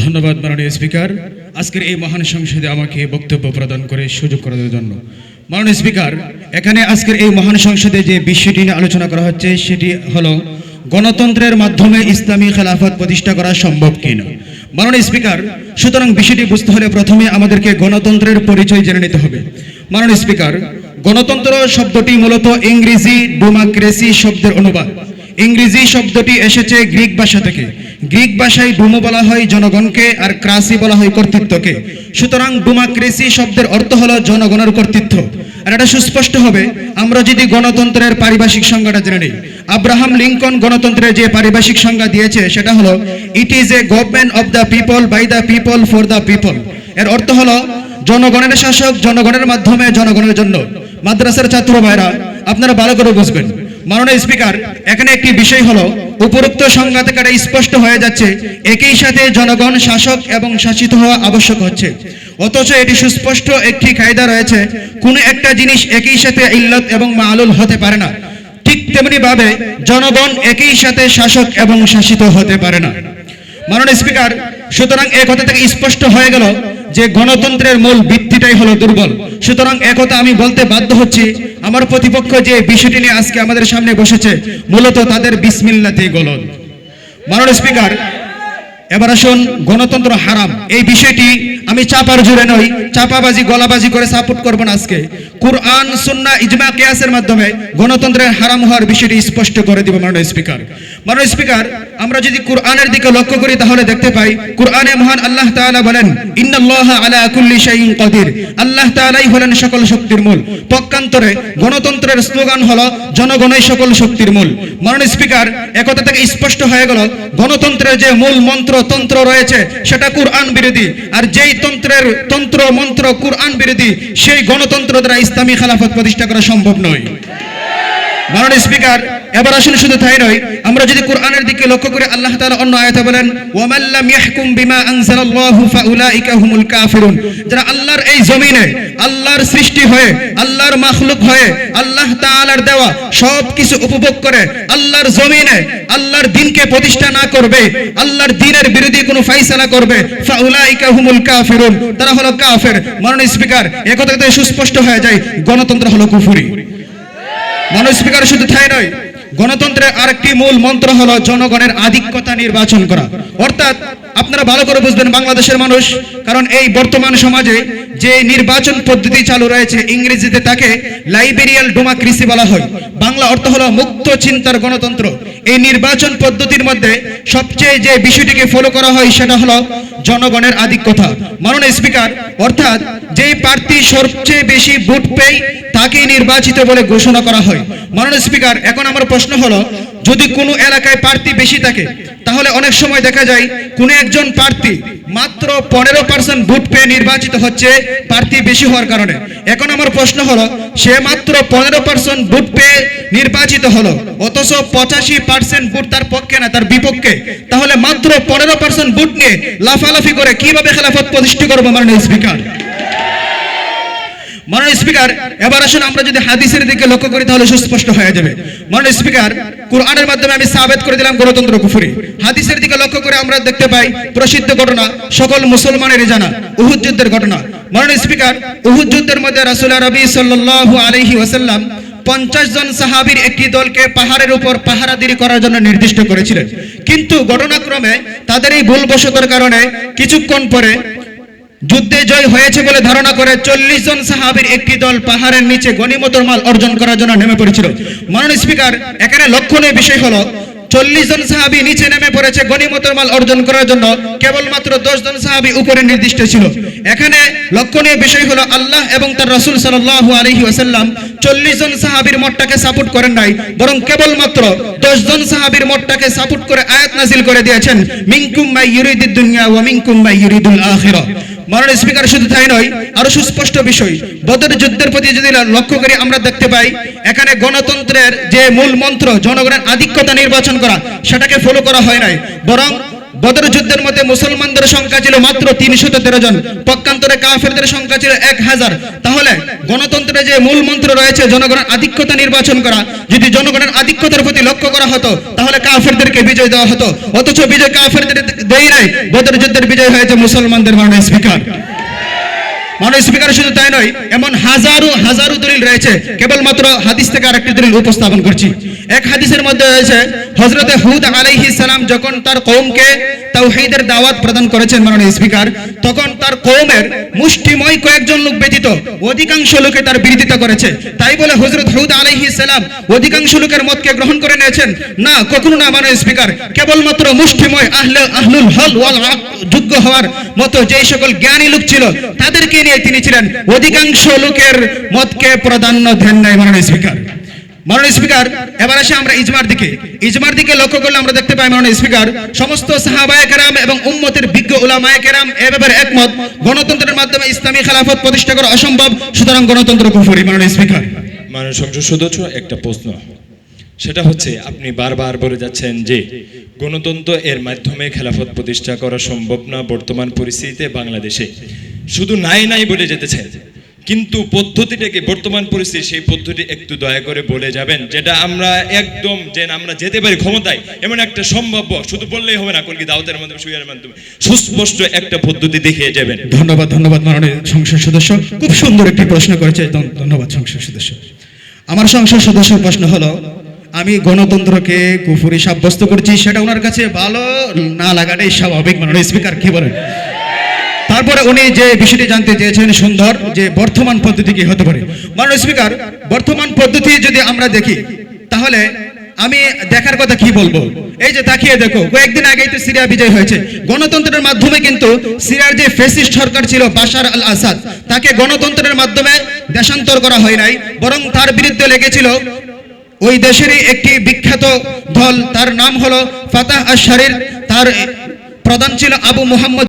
ধন্যবাদ মাননীয় স্পিকার। আজকের এই মহান সংসদে আমাকে বক্তব্য প্রদান করে সুযোগ করার জন্য। মাননীয় স্পিকার, এখানে আজকের এই মহান সংসদে যে বিষয়টি নিয়ে আলোচনা করা হচ্ছে, সেটি হলো গণতন্ত্রের মাধ্যমে ইসলামী খেলাফত প্রতিষ্ঠা করা সম্ভব কিনা? মাননীয় স্পিকার, সুতরাং বিষয়টি বুঝতে হলে প্রথমে আমাদেরকে গণতন্ত্রের পরিচয় জেনে নিতে হবে। মাননীয় স্পিকার, গণতন্ত্র শব্দটি মূলত ইংরেজি ডেমোক্রেসি শব্দের অনুবাদ। ইংরেজি শব্দটি এসেছে গ্রিক ভাষা থেকে। গ্রিক ভাষায় ডুমো বলা হয় জনগণকে আর ক্রাসি বলা হয় কর্তৃত্বকে। সুতরাং ডুমাক্রেসি শব্দের অর্থ হলো জনগণের কর্তৃত্ব। আর এটা সুস্পষ্ট হবে, আমরা যদি গণতন্ত্রের পারিভাষিক সংজ্ঞাটা জেনে নিই। আব্রাহাম লিঙ্কন গণতন্ত্রের যে পারিভাষিক সংজ্ঞা দিয়েছে, সেটা হলো it is a government of the people by the people for the people এর অর্থ হলো, জনগণের শাসক জনগণের মাধ্যমে জনগণের জন্য। মাদ্রাসার ছাত্র ভাইরা আপনারা ভালো করে বুঝবেন। মাননীয় স্পিকার, এখানে একটি বিষয় হলো, উপরোক্ত সংজ্ঞা থেকে স্পষ্ট হয়ে যাচ্ছে, একই সাথে জনগণ শাসক এবং শাসিত হওয়া আবশ্যক হচ্ছে। অথচ এটি সুস্পষ্ট একটি কায়দা রয়েছে, কোন একটা জিনিস একই সাথে ইল্লত এবং মালুল হতে পারে না। ঠিক তেমনি ভাবে জনগণ একই সাথে শাসক এবং শাসিত হতে পারে না। মাননীয় স্পিকার, সুতরাং এ কথা থেকে স্পষ্ট হয়ে গেল যে গণতন্ত্রের মূল ভিত্তিটাই হলো দুর্বল। সুতরাং একথা আমি বলতে বাধ্য হচ্ছি, আমার প্রতিপক্ষ যে বিষয়টি নিয়ে আজকে আমাদের সামনে বসেছে, মূলত তাদের বিসমিল্লাতেই গলন মাননীয় স্পিকার, এবার আসুন গণতন্ত্র হারাম। এই বিষয়টি আমি চাপার জুড়ে নই, চাপাবাজি, গলাবাজি করে সাপোর্ট করব না আজকে। কুরআন, সুন্নাহ, ইজমা, কিয়াসের মাধ্যমে গণতন্ত্রের হারাম হওয়ার বিষয়টি স্পষ্ট করে দিব মাননীয় স্পিকার। মাননীয় স্পিকার, আমরা যদি কুরআনের দিকে লক্ষ্য করি তাহলে দেখতে পাই, কুরআনে মহান আল্লাহ তাআলা বলেন, ইন্নাল্লাহা আলা কুল্লি শাইইন কাদির। আল্লাহ তাআলাই হলেন সকল শক্তির মূল। পক্ষান্তরে গণতন্ত্রের স্লোগান হলো, জনগণই সকল শক্তির মূল। মাননীয় স্পিকার, একথা থেকে স্পষ্ট হয়ে গেল, গণতন্ত্রের যে মূল মন্ত্র তন্ত্র রয়েছে, সেটা কুরআন বিরোধী। আর যেই তন্ত্রের তন্ত্র, মন্ত্র, কুরআন বিরোধী সেই গণতন্ত্র দ্বারা ইসলামী খেলাফত প্রতিষ্ঠা করা সম্ভব নয়। মাননীয় স্পিকার এবার আসলে শুধু তাই নয়, আমরা যদি কোরআনের দিকে লক্ষ্য করে আল্লাহ তাআলা অন্য আয়াতে বলেন ওয়ামাল্লাম ইয়াহকুম বিমা আনজালাল্লাহু ফাউলাইকা হুমুল কাফিরুন। যারা আল্লাহর এই জমিনে, আল্লাহর সৃষ্টি হয়ে, আল্লাহর মাখলুক হয়ে, আল্লাহ তাআলার দেওয়া সব কিছু উপভোগ করে, আল্লাহর জমিনে, আল্লাহর দিনকে প্রতিষ্ঠা না করবে, আল্লাহর দিনের বিরোধী কোনো ফাইসালা করবে, ফাউলাইকা হুমুল কাফিরুন। তারা হলো কাফের। মাননীয় স্পিকার একথা থেকে সুস্পষ্ট হয়ে যায়, গণতন্ত্র হলো কুফরি। মাননীয় স্পিকার, শুধু তাই নয় গণতন্ত্রের আরেকটি মূল মন্ত্র হলো জনগণের আধিক্যতা নির্বাচন করা। অর্থাৎ আপনারা ভালো করে বুঝবেন বাংলাদেশের মানুষ, কারণ এই বর্তমান সমাজে যে নির্বাচন পদ্ধতি চালু রয়েছে, ইংরেজিতে তাকে লাইবেরিয়াল ডোমাক্রেসি বলা হয়। বাংলা অর্থ হলো মুক্ত চিন্তার গণতন্ত্র। এই নির্বাচন পদ্ধতির মধ্যে সবচেয়ে যে বিষয়টিকে ফলো করা হয় সেটা হলো জনগণের আধিক্যতা। মাননীয় স্পিকার, অর্থাৎ যে প্রার্থী সবচেয়ে বেশি ভোট পেয়ে তাকে নির্বাচিত বলে ঘোষণা করা হয়। মাননীয় স্পিকার, এখন আমার প্রশ্ন হলো যদি কোনো এলাকায় প্রার্থী বেশি থাকে, তাহলে অনেক সময় দেখা যায় কোনো একজন প্রার্থী মাত্র পনেরো পার্সেন্ট ভোট পেয়ে নির্বাচিত হচ্ছে প্রার্থী বেশি হওয়ার কারণে। এখন আমার প্রশ্ন হলো, সে মাত্র পনেরো পার্সেন্ট ভোট পেয়ে নির্বাচিত হলো, অথচ পঁচাশি পার্সেন্ট ভোট তার পক্ষে না, তার বিপক্ষে? তাহলে মাত্র পনেরো পার্সেন্ট ভোট নিয়ে লাফালাফি করে কীভাবে খেলাফত প্রতিষ্ঠা করব মাননীয় স্পিকার? মাননীয় স্পিকার, এবার আসুন আমরা যদি হাদিসের দিকে লক্ষ্য করি তাহলে সুস্পষ্ট হয়ে যাবে। মাননীয় স্পিকার, কোরআনের মাধ্যমে আমি সাবেত করে দিলাম গণতন্ত্র কুফরি। হাদিসের দিকে লক্ষ্য করে আমরা দেখতে পাই প্রসিদ্ধ ঘটনা, সকল মুসলমানেরই জানা, উহুদ যুদ্ধের ঘটনা। মাননীয় স্পিকার, উহুদ যুদ্ধের মধ্যে রাসূল রবি সাল্লাল্লাহু আলাইহি ওয়াসাল্লাম পঞ্চাশ জন সাহাবীর একটি দলকে পাহাড়ের উপর পাহারাদিরি করার জন্য নির্দিষ্ট করেছিলেন। কিন্তু ঘটনাক্রমে তাদের এই ভুলবশতার কারণে কিছুক্ষণ পরে যুদ্ধে জয় হয়েছে বলে ধারণা করে চল্লিশ জন সাহাবির একটি দল পাহাড়ের নিচে গণিমতর মাল অর্জন করার জন্য নেমে পড়েছিল। মাননীয় স্পিকার, এখানে লক্ষণীয় বিষয় হলো, চল্লিশ জন সাহাবি নিচে নেমে পড়েছে গণিমতর মাল অর্জন করার জন্য, কেবলমাত্র দশ জন সাহাবি উপরে নির্দিষ্ট ছিল। এখানে লক্ষণীয় বিষয় হলো, আল্লাহ এবং তার রসুল সাল্লাহ আলহি ওয়াসাল্লাম চল্লিশ জন সাহাবির মতটাকে সাপোর্ট করেন নাই, বরং কেবলমাত্র দশ জন সাহাবির মতটাকে সাপোর্ট করে আয়াত নাজিল করে দিয়েছেন, মিনকুম মাই ইউরিদুদ দুনিয়া ও মিনকুম মাই ইউরিদুল আখিরা। মাননীয় স্পিকার, শুধু তাই নয়, আরও সুস্পষ্ট বিষয়। বদর যুদ্ধের প্রতি যদি লক্ষ্য করি, আমরা দেখতে পাই, এখানে গণতন্ত্রের যে মূল মন্ত্র, জনগণের আধিক্যতা নির্বাচন করা, সেটাকে ফলো করা হয় নাই। বরং বদর যুদ্ধের মধ্যে মুসলমানদের সংখ্যা ছিল মাত্র তিনশত তেরো জন। পক্ষান্তরে কাফেরদের সংখ্যা ছিল এক হাজার। তাহলে গণতন্ত্রের যে মূল মন্ত্র রয়েছে, জনগণের আধিক্যতা নির্বাচন করা। যদি জনগণের আধিক্যতার প্রতি লক্ষ্য করা হতো, তাহলে কাফেরদেরকে বিজয় দেওয়া হতো। অথচ বিজয় কাফেরদের দেই নাই। বদর যুদ্ধের বিজয় হয়েছে মুসলমানদের মাননীয় স্পিকার মাননীয় স্পিকার শুধু তাই নয়, এমন হাজারো হাজারো দলিল রয়েছে। কেবলমাত্র হাদিস থেকে আরেকটি দলিল উপস্থাপন করছি। এক হাদিসের মধ্যে রয়েছে হজরতে হুদ আলাইহি সালাম যখন তার কৌমকে তাওহীদের দাওয়াত প্রদান করেছেন মাননীয় স্পিকার তখন তার কৌমের মুষ্টিময় কয়েকজন লোক ব্যতীত অধিকাংশ লোকে তার বিরোধিতা করেছে। তাই বলে হজরত হুদ আলাইহি সালাম অধিকাংশ লোকের মতকে গ্রহণ করে নিয়েছেন। না, কখনো না, মাননীয় স্পিকার, কেবলমাত্র মুষ্টিময় আহলে, আহলুল হল ওয়াল যোগ্য হওয়ার মতো যেই সকল জ্ঞানী লোক ছিল, তাদেরকে নিয়ে তিনি ছিলেন। অধিকাংশ লোকের মতকে প্রাধান্য দেন নাই, মাননীয় স্পিকার। মাননীয় স্পিকার, এবার আসে আমরা ইজমার দিকে। ইজমার দিকে লক্ষ্য করলে আমরা দেখতে পাই মাননীয় স্পিকার, সমস্ত এবং উম্মতের বিজ্ঞ এ ব্যাপারে একমত, গণতন্ত্রের মাধ্যমে ইসলামী খেলাফত প্রতিষ্ঠা করা অসম্ভব, সুতরাং গণতন্ত্র কুফরি। মাননীয় স্পিকার। মাননীয় সংসদ সদস্য, একটা প্রশ্ন। সেটা হচ্ছে, আপনি বারবার বলে যাচ্ছেন যে, গণতন্ত্র এর মাধ্যমে খেলাফত প্রতিষ্ঠা করা সম্ভব না বর্তমান পরিস্থিতিতে বাংলাদেশে। শুধু নাই নাই বলে যেতে চাই। কিন্তু পদ্ধতিটাকে, বর্তমান পরিস্থিতি, সেই পদ্ধতি একটু দয়া করে বলে যাবেন, যেটা আমরা একদম যে আমরা যেতে পারি ক্ষমতায়, এমন একটা সম্ভাব্য, শুধু বললেই হবে না, কলকি দাওয়াতের মাধ্যমে সুইয়ার মাধ্যমে, সুস্পষ্ট একটা পদ্ধতি দেখিয়ে যাবেন। ধন্যবাদ ধন্যবাদ মাননীয় সংসদ সদস্য। খুব সুন্দর একটি প্রশ্ন করেছে ধন্যবাদ সংসদ সদস্য। আমার সংসদ সদস্যের প্রশ্ন হলো, আমি গণতন্ত্রকে কুফুরি সাব্যস্ত করছি, সেটা ওনার কাছে ভালো না লাগাটাই স্বাভাবিক, মাননীয় স্পিকার, কি বলেন? তারপরে উনি যে বিষয়টি জানতে চেয়েছেন সুন্দর, যে বর্তমান পদ্ধতি কি হতে পারে। মাননীয় স্পিকার, বর্তমান পদ্ধতি যদি আমরা দেখি, তাহলে আমি দেখার কথা কি বলব? এই যে তাকিয়ে দেখো, কয়েকদিন আগেই তো সিরিয়া বিজয় হয়েছে। গণতন্ত্রের মাধ্যমে কিন্তু সিরিয়ার যে ফেসিস্ট সরকার ছিল, বাশার আল আসাদ, তাকে গণতন্ত্রের মাধ্যমে দেশান্তর করা হয় নাই, বরং তার বিরুদ্ধে লেগেছিল ওই দেশেরই একটি বিখ্যাত দল। তার নাম হলো ফাতাহ আশ শারির তার প্রধান ছিল আবু মোহাম্মদ